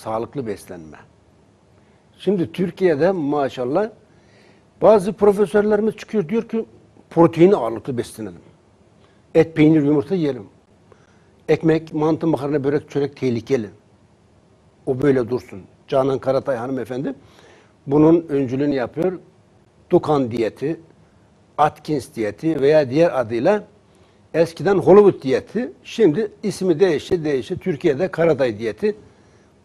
Sağlıklı beslenme. Şimdi Türkiye'de maşallah bazı profesörlerimiz çıkıyor diyor ki proteini ağırlıklı beslenelim. Et, peynir, yumurta yiyelim. Ekmek, mantı, makarna, börek, çörek tehlikeli. O böyle dursun. Canan Karatay hanımefendi bunun öncülüğünü yapıyor. Dukan diyeti, Atkins diyeti veya diğer adıyla eskiden Hollywood diyeti, şimdi ismi değişti değişti. Türkiye'de Karatay diyeti.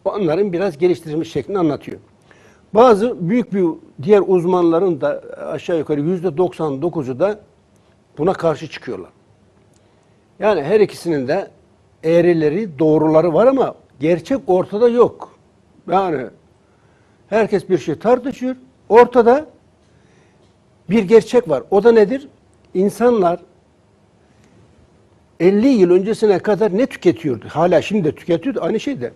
Onların biraz geliştirilmiş şeklini anlatıyor. Bazı büyük bir diğer uzmanların da aşağı yukarı yüzde 99'u da buna karşı çıkıyorlar. Yani her ikisinin de eğrileri, doğruları var ama gerçek ortada yok. Yani herkes bir şey tartışıyor. Ortada bir gerçek var. O da nedir? İnsanlar 50 yıl öncesine kadar ne tüketiyordu? Hala şimdi de tüketiyordu. Aynı şey de.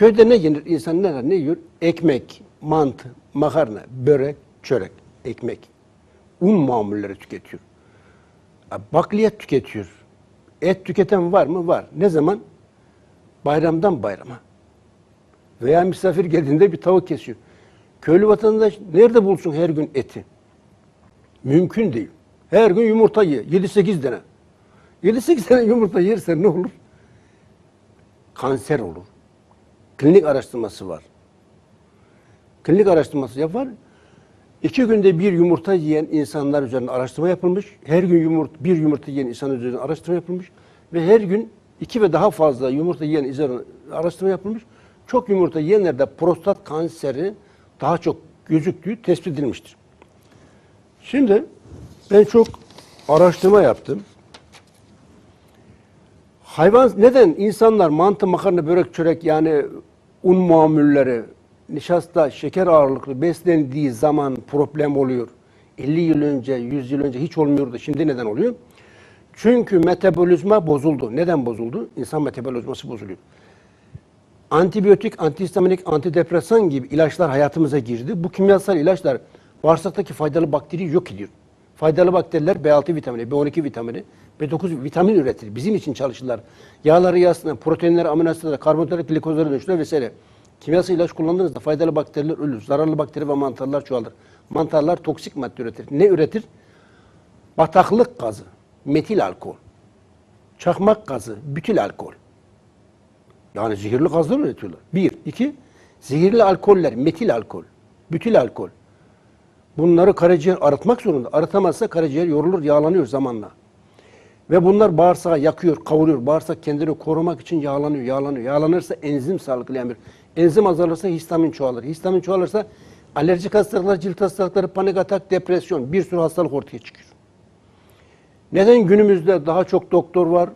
Köyde ne yenir? İnsan ne, ne yiyor? Ekmek, mantı, makarna, börek, çörek, ekmek. Un mamulleri tüketiyor. Bakliyat tüketiyor. Et tüketen var mı? Var. Ne zaman? Bayramdan bayrama. Veya misafir geldiğinde bir tavuk kesiyor. Köylü vatandaş nerede bulsun her gün eti? Mümkün değil. Her gün yumurta ye. 7-8 tane. 7-8 tane yumurta yersen ne olur? Kanser olur. Klinik araştırması var. Klinik araştırması yapar. İki günde bir yumurta yiyen insanlar üzerine araştırma yapılmış. Her gün yumurta, bir yumurta yiyen insan üzerine araştırma yapılmış. Ve her gün iki ve daha fazla yumurta yiyen üzerine araştırma yapılmış. Çok yumurta yiyenlerde prostat kanseri daha çok gözüktüğü tespit edilmiştir. Şimdi ben çok araştırma yaptım. Hayvan neden insanlar mantı, makarna, börek, çörek yani un mamulleri, nişasta, şeker ağırlıklı beslendiği zaman problem oluyor. 50 yıl önce, 100 yıl önce hiç olmuyordu. Şimdi neden oluyor? Çünkü metabolizma bozuldu. Neden bozuldu? İnsan metabolizması bozuluyor. Antibiyotik, antihistaminik, antidepresan gibi ilaçlar hayatımıza girdi. Bu kimyasal ilaçlar bağırsaktaki faydalı bakteri yok ediyor. Faydalı bakteriler B6 vitamini, B12 vitamini, B9 vitamin üretir. Bizim için çalışırlar. Yağları yağsına, proteinleri, amino asitleri, karbonhidratları, glikozları dönüştürür vesaire. Kimyasal ilaç kullandığınızda faydalı bakteriler ölür. Zararlı bakteri ve mantarlar çoğalır. Mantarlar toksik madde üretir. Ne üretir? Bataklık gazı, metil alkol, çakmak gazı, bütil alkol. Yani zehirli gazlar üretiyorlar. Bir. iki zehirli alkoller, metil alkol, bütil alkol. Bunları karaciğer arıtmak zorunda. Arıtamazsa karaciğer yorulur, yağlanıyor zamanla. Ve bunlar bağırsağı yakıyor, kavuruyor. Bağırsak kendini korumak için yağlanıyor, yağlanıyor. Yağlanırsa enzim salgılayan bir. Enzim azalırsa histamin çoğalır. Histamin çoğalırsa alerjik hastalıklar, cilt hastalıkları, panik atak, depresyon bir sürü hastalık ortaya çıkıyor. Neden günümüzde daha çok doktor var,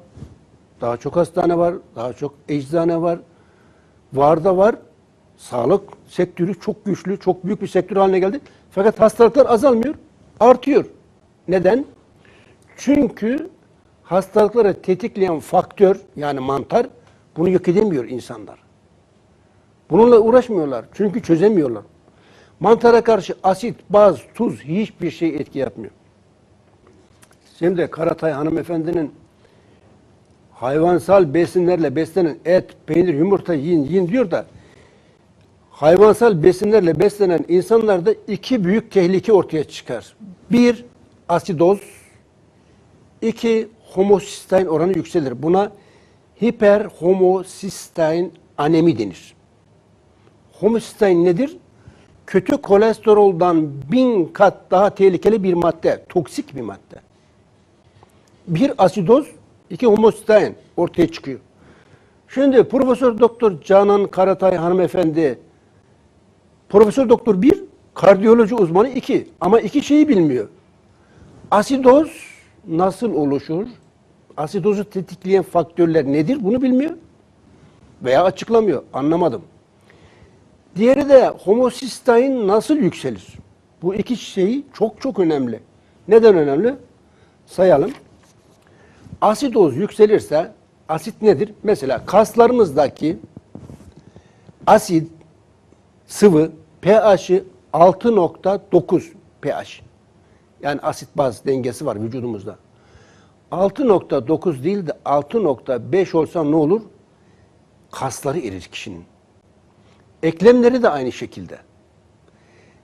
daha çok hastane var, daha çok eczane var, var da var. Sağlık sektörü çok güçlü, çok büyük bir sektör haline geldi. Fakat hastalıklar azalmıyor, artıyor. Neden? Çünkü hastalıkları tetikleyen faktör yani mantar bunu yok edemiyor insanlar. Bununla uğraşmıyorlar çünkü çözemiyorlar. Mantara karşı asit, baz, tuz hiçbir şey etki yapmıyor. Şimdi Karatay hanımefendinin hayvansal besinlerle beslenen et, peynir, yumurta yiyin, yiyin diyor da hayvansal besinlerle beslenen insanlarda iki büyük tehlike ortaya çıkar. Bir, asidoz. iki homosistein oranı yükselir. Buna hiperhomosistein anemi denir. Homosistein nedir? Kötü kolesteroldan bin kat daha tehlikeli bir madde, toksik bir madde. Bir asidoz, iki homosistein ortaya çıkıyor. Şimdi Profesör Doktor Canan Karatay hanımefendi Profesör Doktor bir, kardiyoloji uzmanı iki. Ama iki şeyi bilmiyor. Asidoz nasıl oluşur? Asidozu tetikleyen faktörler nedir? Bunu bilmiyor. Veya açıklamıyor. Anlamadım. Diğeri de homosistein nasıl yükselir? Bu iki şey çok çok önemli. Neden önemli? Sayalım. Asidoz yükselirse asit nedir? Mesela kaslarımızdaki asit sıvı pH'i 6.9 pH. Yani asit baz dengesi var vücudumuzda. 6.9 değil de 6.5 olsa ne olur? Kasları erir kişinin. Eklemleri de aynı şekilde.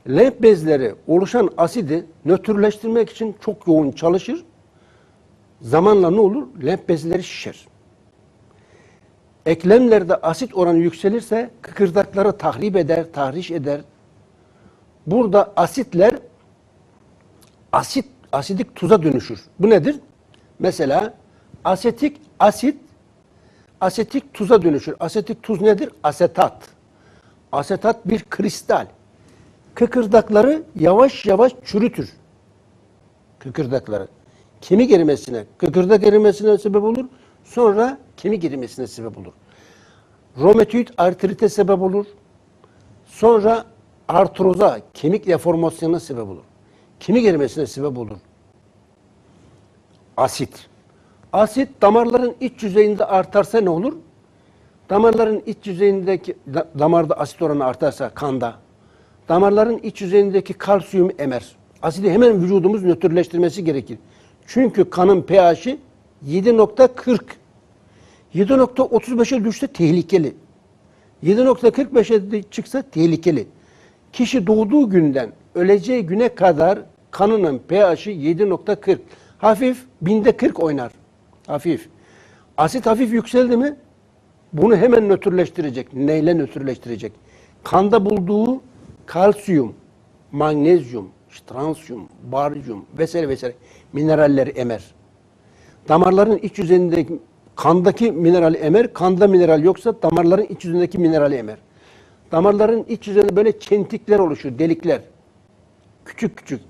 Lenf bezleri oluşan asidi nötrleştirmek için çok yoğun çalışır. Zamanla ne olur? Lenf bezleri şişer. Eklemlerde asit oranı yükselirse kıkırdakları tahrip eder, tahriş eder. Burada asitler asit asidik tuza dönüşür. Bu nedir? Mesela asetik asit asetik tuza dönüşür. Asetik tuz nedir? Asetat. Asetat bir kristal. Kıkırdakları yavaş yavaş çürütür. Kıkırdakları. Kemik erimesine, kıkırdak erimesine sebep olur. Sonra kemik erimesine sebep olur. Romatoid artrite sebep olur. Sonra artroza, kemik deformasyonuna sebep olur. Kemik erimesine sebep olur. Asit. Asit damarların iç yüzeyinde artarsa ne olur? Damarların iç yüzeyindeki da- damarda asit oranı artarsa kanda damarların iç yüzeyindeki kalsiyum emer. Asidi hemen vücudumuz nötrleştirmesi gerekir. Çünkü kanın pH'i 7.40. 7.35'e düşse tehlikeli. 7.45'e de çıksa tehlikeli. Kişi doğduğu günden öleceği güne kadar kanının pH'i 7.40. Hafif binde 40 oynar. Hafif. Asit hafif yükseldi mi bunu hemen nötrleştirecek. Neyle nötrleştirecek? Kanda bulduğu kalsiyum, magnezyum, transiyum, baryum vesaire vesaire mineralleri emer. Damarların iç yüzeyindeki kandaki mineral emer, kanda mineral yoksa damarların iç yüzündeki minerali emer. Damarların iç yüzeyinde böyle çentikler oluşur, delikler. Küçük küçük.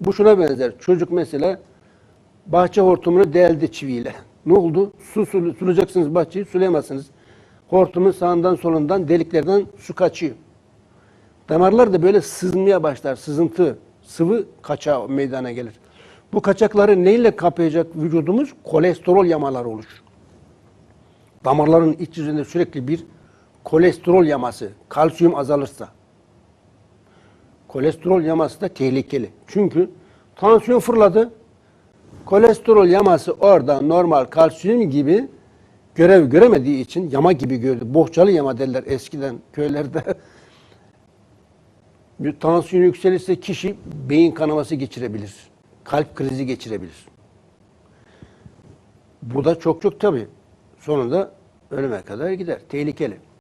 Bu şuna benzer. Çocuk mesela bahçe hortumunu deldi çiviyle. Ne oldu? Su sul- sulayacaksınız bahçeyi, sulayamazsınız. Hortumun sağından solundan deliklerden su kaçıyor. Damarlar da böyle sızmaya başlar. Sızıntı, sıvı kaçağı meydana gelir. Bu kaçakları neyle kapayacak vücudumuz? Kolesterol yamaları oluşur. Damarların iç yüzünde sürekli bir kolesterol yaması, kalsiyum azalırsa. Kolesterol yaması da tehlikeli. Çünkü tansiyon fırladı. Kolesterol yaması orada normal kalsiyum gibi görev göremediği için yama gibi gördü. Bohçalı yama derler eskiden köylerde. Bir tansiyon yükselirse kişi beyin kanaması geçirebilir. Kalp krizi geçirebilir. Bu da çok çok tabii. Sonunda ölüme kadar gider. Tehlikeli.